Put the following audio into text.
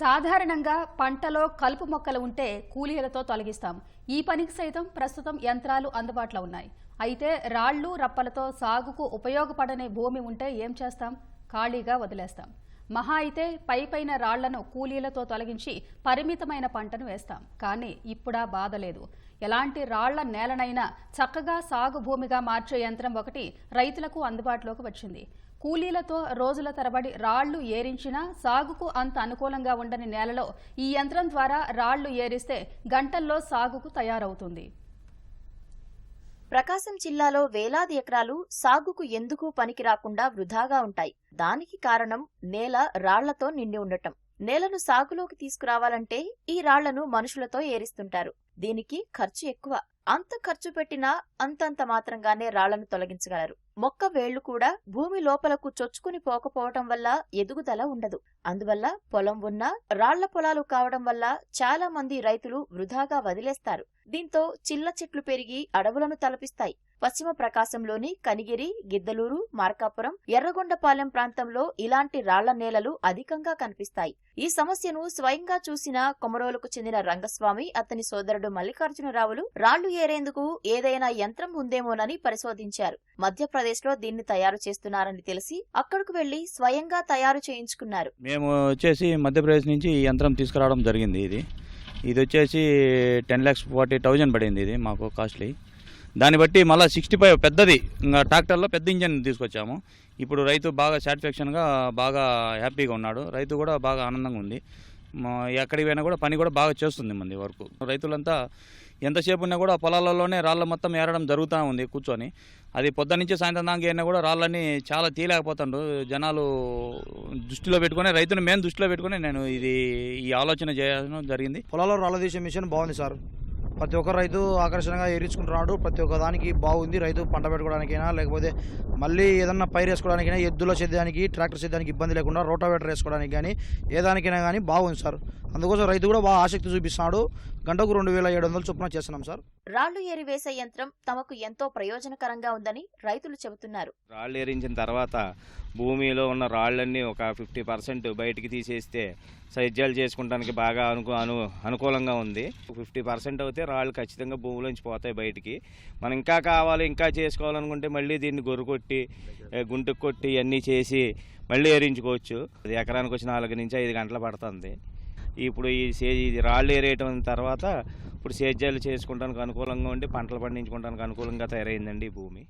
సాధారణంగా పంటలో కలుపు మొక్కలు ఉంటే కూలీలతో తొలగిస్తాం. ఈ పనికి సైతం ప్రస్తుతం యంత్రాలు అందుబాటులో ఉన్నాయి. అయితే రాళ్ళు రప్పలతో సాగుకు ఉపయోగపడని భూమి ఉంటే ఏం చేస్తాం? ఖాళీగా వదిలేస్తాం. మహా అయితే పై పైన రాళ్ళను కూలీలతో తొలగించి పరిమితమైన పంటను వేస్తాం. కానీ ఇప్పుడా బాధ లేదు. ఎలాంటి రాళ్ళ నేలనైనా చక్కగా సాగు భూమిగా మార్చే యంత్రం ఒకటి రైతులకు అందుబాటులోకి వచ్చింది. కూలీలతో రోజుల తరబడి రాళ్ళు ఏరించినా సాగుకు అంత అనుకూలంగా ఉండని నేలలో ఈ యంత్రం ద్వారా రాళ్ళు ఏరిస్తే గంటల్లో సాగుకు తయారవుతుంది. ప్రకాశం జిల్లాలో వేలాది ఎకరాలు సాగుకు ఎందుకు పనికి రాకుండా వృధాగా ఉంటాయి. దానికి కారణం నేల రాళ్ళతో నిండి ఉండటం. నేలను సాగులోకి తీసుకురావాలంటే ఈ రాళ్ళను మనుషులతో ఏరిస్తుంటారు. దీనికి ఖర్చు ఎక్కువ. అంత ఖర్చు పెట్టినా అంతంత మాత్రంగానే రాళ్ళను తొలగించగలరు. మొక్క వేళ్ళు కూడా భూమి లోపలకు చొచ్చుకుని పోకపోవటం వల్ల ఎదుగుదల ఉండదు. అందువల్ల పొలం ఉన్నా రాళ్ళ పొలాలు కావడం వల్ల చాలా మంది రైతులు వృధాగా వదిలేస్తారు. దీంతో చిల్ల చెట్లు పెరిగి అడవులను తలపిస్తాయి. పశ్చిమ ప్రకాశంలోని కనిగిరి గిద్దలూరు మార్కాపురం ఎర్రగొండపాలెం ప్రాంతంలో ఇలాంటి రాళ్ళ నేలలు అధికంగా కనిపిస్తాయి. ఈ సమస్యను స్వయంగా చూసిన కొమరోలకు చెందిన రంగస్వామి అతని సోదరుడు మల్లికార్జునరావులు రాళ్ళు ఏరేందుకు ఏదైనా యంత్రం ఉందేమోనని పరిశోధించారు. మధ్యప్రదేశ్లో దీన్ని తయారు చేస్తున్నారని తెలిసి అక్కడకు వెళ్ళి స్వయంగా తయారు చేయించుకున్నారు. మేము వచ్చేసి మధ్యప్రదేశ్ నుంచి ఈ యంత్రం తీసుకురావడం జరిగింది ఇది. ఇది వచ్చేసి టెన్ ల్యాక్స్ ఫార్టీ థౌజండ్ పడింది ఇది మాకు కాస్ట్లీ. దాన్ని బట్టి మళ్ళీ సిక్స్టీ ఫైవ్ పెద్దది ఇంకా ట్రాక్టర్లో పెద్ద ఇంజన్ తీసుకొచ్చాము. ఇప్పుడు రైతు బాగా సాటిస్ఫాక్షన్గా బాగా హ్యాపీగా ఉన్నాడు. రైతు కూడా బాగా ఆనందంగా ఉంది. మా ఎక్కడికి పోయినా కూడా పని కూడా బాగా చేస్తుంది మంది వరకు. రైతులంతా ఎంతసేపు ఉన్నా కూడా పొలాలలోనే రాళ్ళ మొత్తం ఏరడం జరుగుతూ ఉంది కూర్చొని. అది పొద్దున్న నుంచి సాయంత్రం దాకా అయినా కూడా రాళ్ళని చాలా తీయలేకపోతుండ్రు. జనాలు దృష్టిలో పెట్టుకొని రైతుని మేము దృష్టిలో పెట్టుకుని నేను ఇది ఈ ఆలోచన చేయడం జరిగింది. పొలాల్లో రాళ్ళ తీసే మిషన్ బాగుంది సార్. ప్రతి ఒక్క రైతు ఆకర్షణగా ఎరించుకుంటున్నాడు ప్రతి ఒక్క దానికి బాగుంది. రైతు పంట పెట్టుకోవడానికైనా లేకపోతే మళ్ళీ ఏదన్నా పైరు వేసుకోవడానికైనా ఎద్దుల సేద్యానికి ట్రాక్టర్ సేద్యానికి ఇబ్బంది లేకుండా రోటావేటర్ వేసుకోవడానికి కానీ ఏ దానికైనా కానీ బాగుంది సార్. అందుకోసం రైతు కూడా బాగా ఆసక్తి చూపిస్తున్నాడు. గంటకు రెండు వేల ఏడు వందలు చొప్పున చేస్తున్నాం సార్. రాళ్ళు ఏరివేసే యంత్రం తమకు ఎంతో ప్రయోజనకరంగా ఉందని రైతులు చెబుతున్నారు. రాళ్ళు ఎరించిన తర్వాత భూమిలో ఉన్న రాళ్ళన్నీ ఒక ఫిఫ్టీ పర్సెంట్ బయటికి తీసేస్తే సైజ్యాలు చేసుకోవడానికి బాగా అనుకూ అను అనుకూలంగా ఉంది. ఫిఫ్టీ పర్సెంట్ అయితే రాళ్ళు ఖచ్చితంగా భూమిలోంచి పోతాయి బయటికి. మనం ఇంకా కావాలి ఇంకా చేసుకోవాలనుకుంటే మళ్ళీ దీన్ని గొర్రు కొట్టి ఏ, గుంటుకు కొట్టి అన్నీ చేసి మళ్ళీ ఎరించుకోవచ్చు అది ఎకరానికి వచ్చి నాలుగు నుంచి ఐదు గంటలు పడుతుంది. ఇప్పుడు ఈ సే ఇది రాళ్ళు ఏరేయటం తర్వాత ఇప్పుడు సేద్యాలు చేసుకోవడానికి అనుకూలంగా ఉండి పంటలు పండించుకోవడానికి అనుకూలంగా తయారైందండి ఈ భూమి.